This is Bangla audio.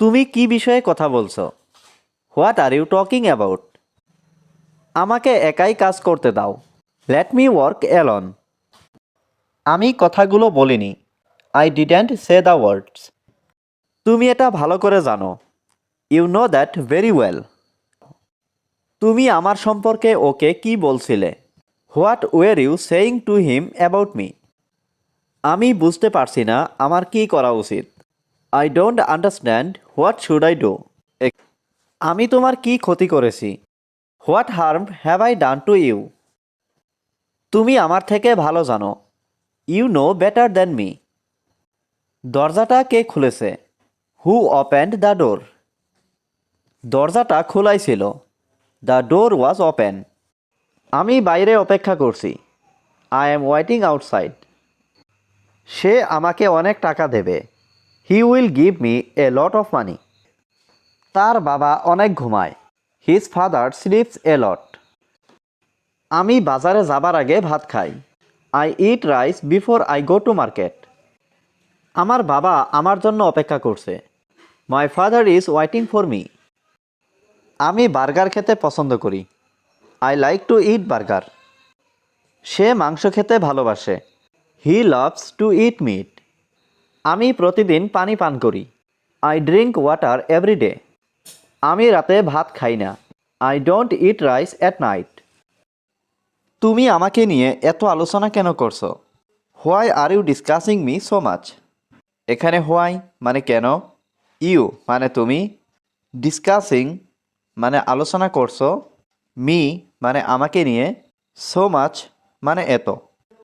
তুমি কি বিষয়ে কথা বলছো? What are you talking about আমাকে একাই কাজ করতে দাও। লেট মি ওয়ার্ক অ্যালন আমি কথাগুলো বলিনি। I didn't say the words তুমি এটা ভালো করে জানো। You know that very well তুমি আমার সম্পর্কে ওকে কি বলছিলে? What were you saying to him about me আমি বুঝতে পারছি না আমার কি করা উচিত। I don't understand what should I do আমি তোমার কি ক্ষতি করেছি? What harm have I done to you তুমি আমার থেকে ভালো জানো। You know better than me দরজাটা কে খুলেছে? হু ওপেন্ড দ্য ডোর দরজাটা খোলাই ছিল। দ্য ডোর ওয়াজ ওপেন আমি বাইরে অপেক্ষা করছি। আই এম ওয়াইটিং আউটসাইড সে আমাকে অনেক টাকা দেবে। He will give me a lot of money তার বাবা অনেক ঘুমায়। His father sleeps a lot আমি বাজারে যাবার আগে ভাত খাই। I eat rice before I go to market আমার বাবা আমার জন্য অপেক্ষা করছে। My father is waiting for me আমি বার্গার খেতে পছন্দ করি। I like to eat burger সে মাংস খেতে ভালোবাসে। He loves to eat meat আমি প্রতিদিন পানি পান করি। I drink water every day আমি রাতে ভাত খাই না। I don't eat rice at night তুমি আমাকে নিয়ে এত আলোচনা কেন করছ? Why are you discussing me so much এখানে হোয়াই মানে কেন? ইউ মানে তুমি? ডিসকাসিং মানে আলোচনা করছ? মি মানে আমাকে নিয়ে? সো মাচ মানে এত।